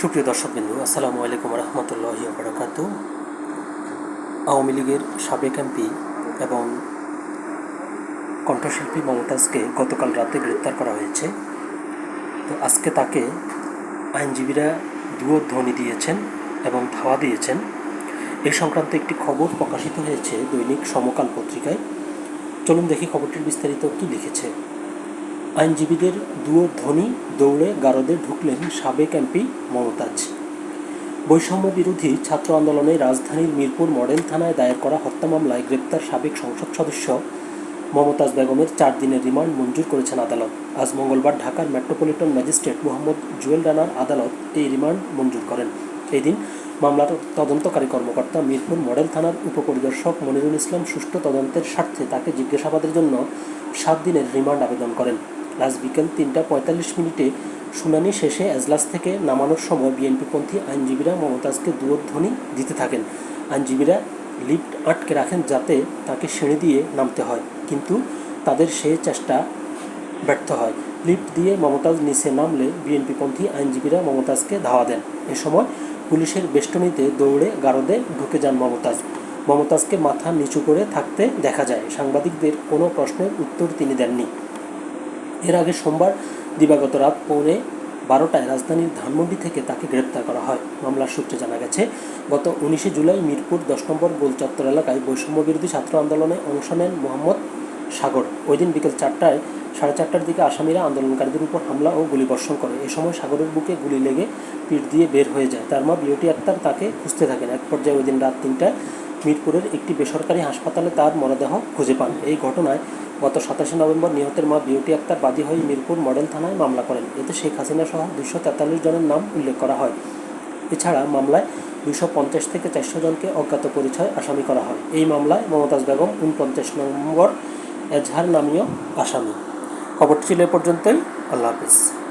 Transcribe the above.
সুপ্রিয় দর্শকবিন্দু, আসসালামু আলাইকুম রহমতুল্লাহি বারাকাতু। আওয়ামী লীগের সাবেক এমপি এবং কণ্ঠশিল্পী মমতাজকে গতকাল রাতে গ্রেপ্তার করা হয়েছে। তো আজকে তাকে আইনজীবীরা দুয়ো ধ্বনি দিয়েছেন এবং ধাওয়া দিয়েছেন। এই সংক্রান্ত একটি খবর প্রকাশিত হয়েছে দৈনিক সমকাল পত্রিকায়। চলুন দেখি খবরটির বিস্তারিত কী লিখেছে আইনজীবীদের দুয়ো ধ্বনি দৌড়ে গারদে ঢুকলেন সাবেক এমপি মমতাজ। বৈষম্য বিরোধী ছাত্র আন্দোলনে রাজধানীর মিরপুর মডেল থানায় দায়ের করা হত্যা মামলায় গ্রেপ্তার সাবেক সংসদ সদস্য মমতাজ বেগমের চার দিনের রিমান্ড মঞ্জুর করেছেন আদালত। আজ মঙ্গলবার ঢাকার মেট্রোপলিটন ম্যাজিস্ট্রেট মোহাম্মদ জুয়েল রানার আদালত এই রিমান্ড মঞ্জুর করেন। এই দিন মামলার তদন্তকারী কর্মকর্তা মিরপুর মডেল থানার উপপরিদর্শক মনিরুল ইসলাম সুষ্ঠু তদন্তের স্বার্থে তাকে জিজ্ঞাসাবাদের জন্য সাত দিনের রিমান্ড আবেদন করেন। আজ বিকেল তিনটা পঁয়তাল্লিশ মিনিটে শুনানি শেষে এজলাস থেকে নামানোর সময় বিএনপিপন্থী আইনজীবীরা মমতাজকে দূরধ্বনি দিতে থাকেন। আইনজীবীরা লিফট আটকে রাখেন যাতে তাকে সিঁড়ি দিয়ে নামতে হয়, কিন্তু তাদের সেই চেষ্টা ব্যর্থ হয়। লিফট দিয়ে মমতাজ নিচে নামলে বিএনপিপন্থী আইনজীবীরা মমতাজকে ধাওয়া দেন। এ সময় পুলিশের বেষ্টনীতে দৌড়ে গারদে ঢুকে যান মমতাজ। মমতাজকে মাথা নিচু করে থাকতে দেখা যায়। সাংবাদিকদের কোনো প্রশ্নের উত্তর তিনি দেননি। এর আগে সোমবার দিবাগত রাত পৌনে বারোটায় রাজধানীর ধানমন্ডি থেকে তাকে গ্রেপ্তার করা হয়। মামলার সূত্রে জানা গেছে, গত উনিশে জুলাই মিরপুর দশ নম্বর গোল চত্বর এলাকায় বৈষম্য বিরোধী ছাত্র আন্দোলনে অংশ নেন মোহাম্মদ সাগর। ওই দিন বিকেল চারটায় সাড়ে চারটার দিকে আসামিরা আন্দোলনকারীদের উপর হামলা ও গুলিবর্ষণ করে। এ সময় সাগরের বুকে গুলি লেগে পিঠ দিয়ে বের হয়ে যায়। তার মা বিউটি আক্তার তাকে খুঁজতে থাকেন। এক পর্যায়ে ওই দিন রাত তিনটায় মিরপুরের একটি বেসরকারি হাসপাতালে তার মরদেহ খুঁজে পান। এই ঘটনায় গত সাতাশে নভেম্বর নিহতের মা বিউটি আক্তার বাদী হয়ে মিরপুর মডেল থানায় মামলা করেন। এতে শেখ হাসিনা সহ দুশো তেতাল্লিশ জনের নাম উল্লেখ করা হয়। এছাড়া মামলায় দুশো পঞ্চাশ থেকে চারশো জনকে অজ্ঞাত পরিচয় আসামি করা হয়। এই মামলায় মমতাজ বেগম উনপঞ্চাশ নম্বর এজহার নামীয় আসামি। খবরটি ছিল এ পর্যন্তই। আল্লাহ হাফিজ।